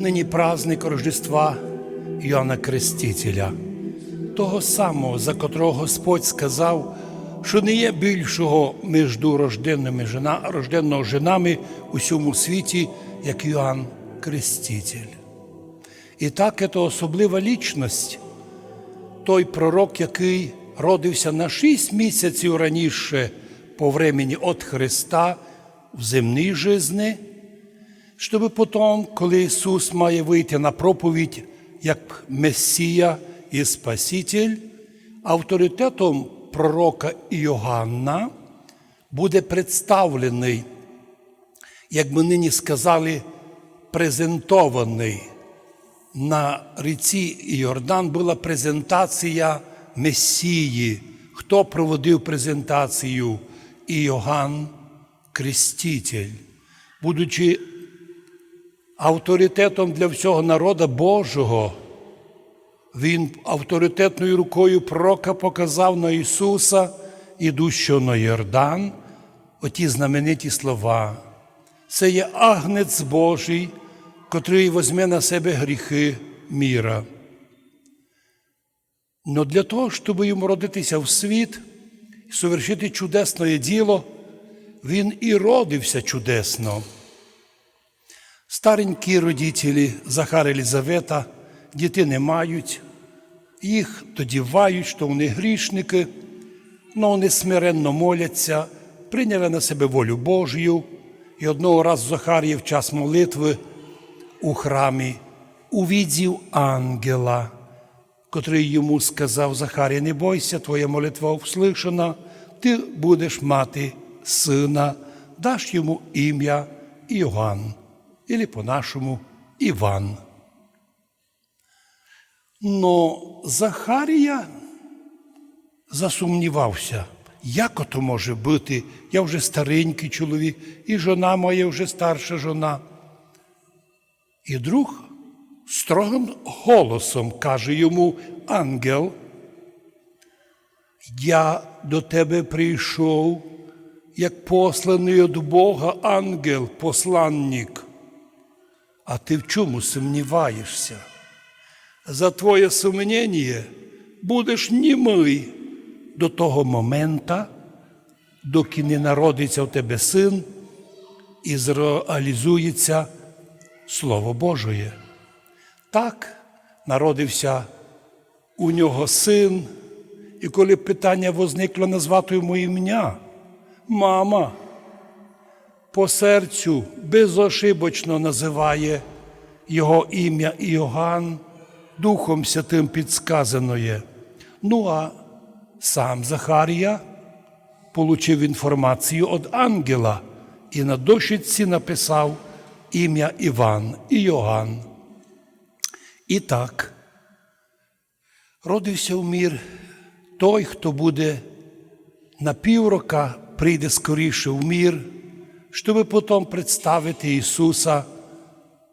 нині праздник Рождества Йоанна Крестителя, того самого, за котрого Господь сказав, що не є більшого між рожденними жена, рожденного женами у всьому світі, як Йоанн Креститель. І так це особлива лічність, той пророк, який родився на шість місяців раніше по времені від Христа в земній жизни, щоб потім, коли Ісус має вийти на проповідь як Месія і Спаситель, авторитетом пророка Іоганна буде представлений, як ми нині сказали, презентований. На ріці Йордан була презентація Месії. Хто проводив презентацію? Іоганн Креститель, будучи авторитетом для всього народу Божого, він авторитетною рукою пророка показав на Ісуса, ідущого на Йордан, оті знамениті слова. Це є агнець Божий, котрий возьме на себе гріхи міра. Но для того, щоб йому родитися в світ і совершити чудесне діло, він і родився чудесно. Старенькі родителі Захар Елізавета діти не мають, їх додівають, що вони грішники, але вони смиренно моляться, прийняли на себе волю Божію, і одного разу Захарія в час молитви у храмі увідів ангела, котрий йому сказав Захарія, не бойся, твоя молитва услышана, ти будеш мати сина, даш йому ім'я Іоанн, або по-нашому Іван. Но Захарія засумнівався, як ото може бути, я вже старенький чоловік, і жона моя вже старша жона. І друг строгим голосом каже йому ангел, я до тебе прийшов, як посланий від Бога ангел, посланник, а ти в чому сумніваєшся? За твоє сумнення будеш німий до того момента, доки не народиться в тебе син і зреалізується Слово Божоє. Так народився у нього син, і коли питання возникло назвати йому ім'я, мама по серцю безошибочно називає його ім'я Іоганн, Духом Святим підсказано. Ну а сам Захарія получив інформацію від ангела і на дощиці написав ім'я Іван і Йоганн. І так, родився в мір той, хто буде на піврока, прийде скоріше в мір, щоб потім представити Ісуса,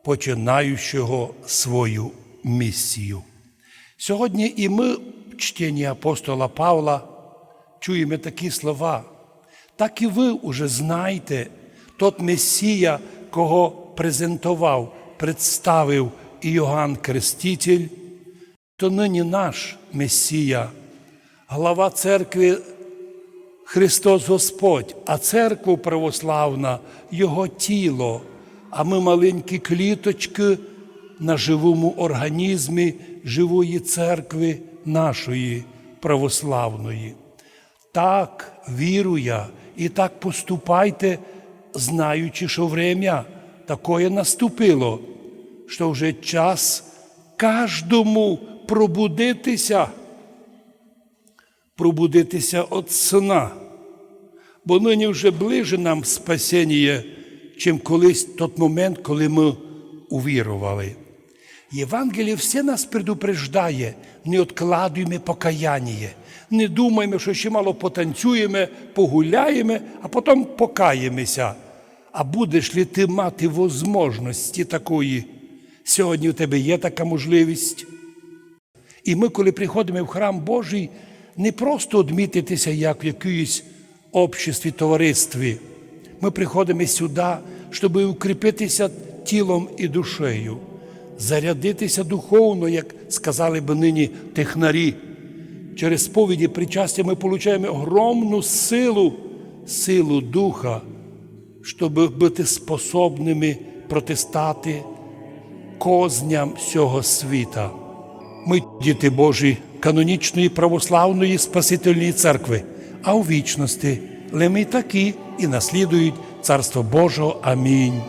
починаючого свою місію. Сьогодні і ми в чтенні апостола Павла чуємо такі слова. Так і ви уже знаєте, тот Месія, кого презентував, представив Іоанн Креститель, то нині наш Месія, глава церкви Христос Господь, а церква православна Його тіло, а ми маленькі кліточки на живому організмі живої церкви нашої православної. Так віруя і так поступайте, знаючи, що время такое наступило, що вже час кожному пробудитися, пробудитися від сна, бо нині вже ближе нам спасіння, чим колись той момент, коли ми увірували. Євангеліє все нас предупреждає, не откладуємо покаяння, не думаємо, що ще мало потанцюємо, погуляємо, а потім покаємося. А будеш ли ти мати можливості такої? Сьогодні у тебе є така можливість. І ми, коли приходимо в храм Божий, не просто відмітитися, як в якійсь обществі, товаристві. Ми приходимо сюди, щоб укріпитися тілом і душею. зарядитися духовно, як сказали б нині технарі. Через сповіді причастя ми отримуємо огромну силу, силу Духа, щоб бути способними протистати козням всього світа. Ми, діти Божі, канонічної православної Спасительної церкви, а у вічності лими такі і наслідують Царство Божого. Амінь.